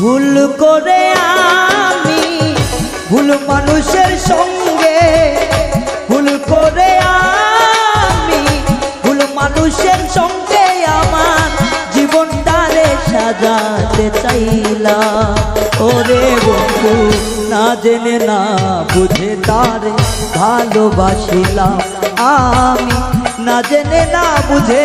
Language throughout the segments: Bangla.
ভুল করে আমি ভুল মানুষের সঙ্গে, ভুল করে আমি ভুল মানুষের সঙ্গে আমার জীবনটারে সাজাতে চাইলাম। ওরে বন্ধু, না জেনে, না বুঝে তারে ভালোবাসিলাম। আমি না জেনে, না বুঝে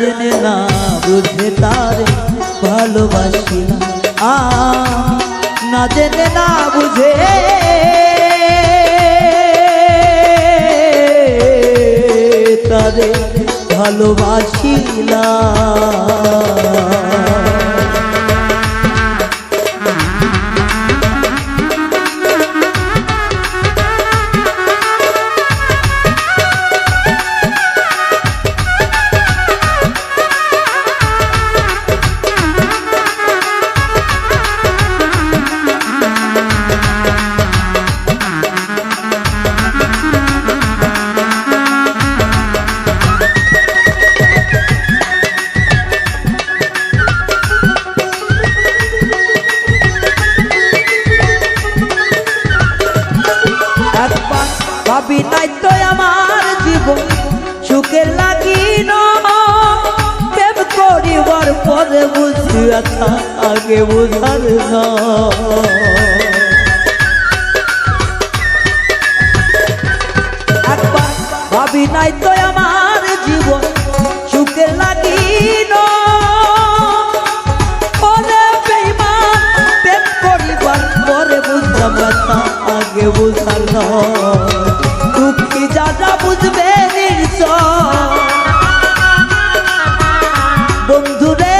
জেনে না বুঝে তার ভালোবাসিলাম আ না জেনে না বুঝে। তারে ভালোবাসিলাম ভাবি নাই তো আমার জীবন সুখে লাগিন প্রেম করিবার পরে বুঝি ব্যথা আগে বুঝার না। ভাবি, নাই তো বন্ধুরে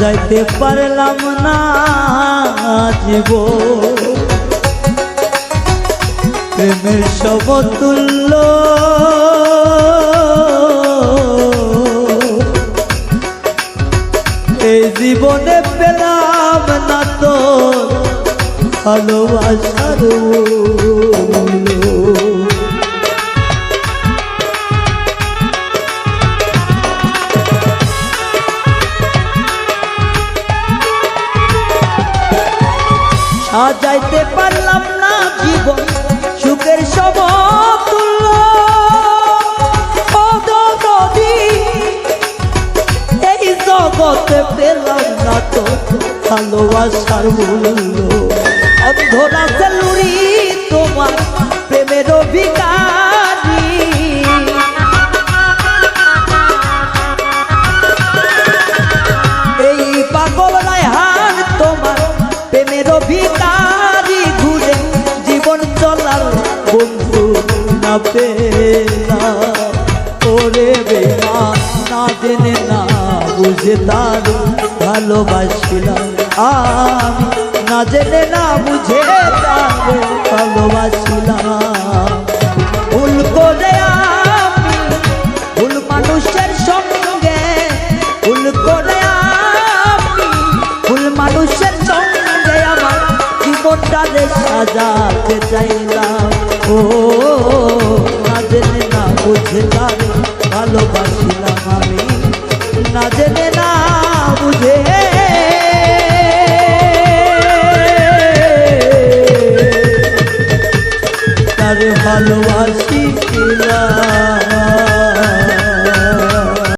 সাজাইতে পারলাম না জীব প্রেমের সমতুল্য। এই জীবনে পেলাম না তো ভালোবাসার সাজাইতে পারলাম না জীবন, সুখের সমতুল্য। এই জগতে পেলাম না তো ভালোবাসার মূল্য। অন্ধরা সেলুরি তোমার প্রেমের অভিকারী চলার বন্ধু না পেলা ওরে বেমা না জেনে না বুঝে তার ভালোবাসিলাম। আমি না জেনে না বুঝে তার ভালোবাসিলাম। রে সাজাতে চাইলাম। ও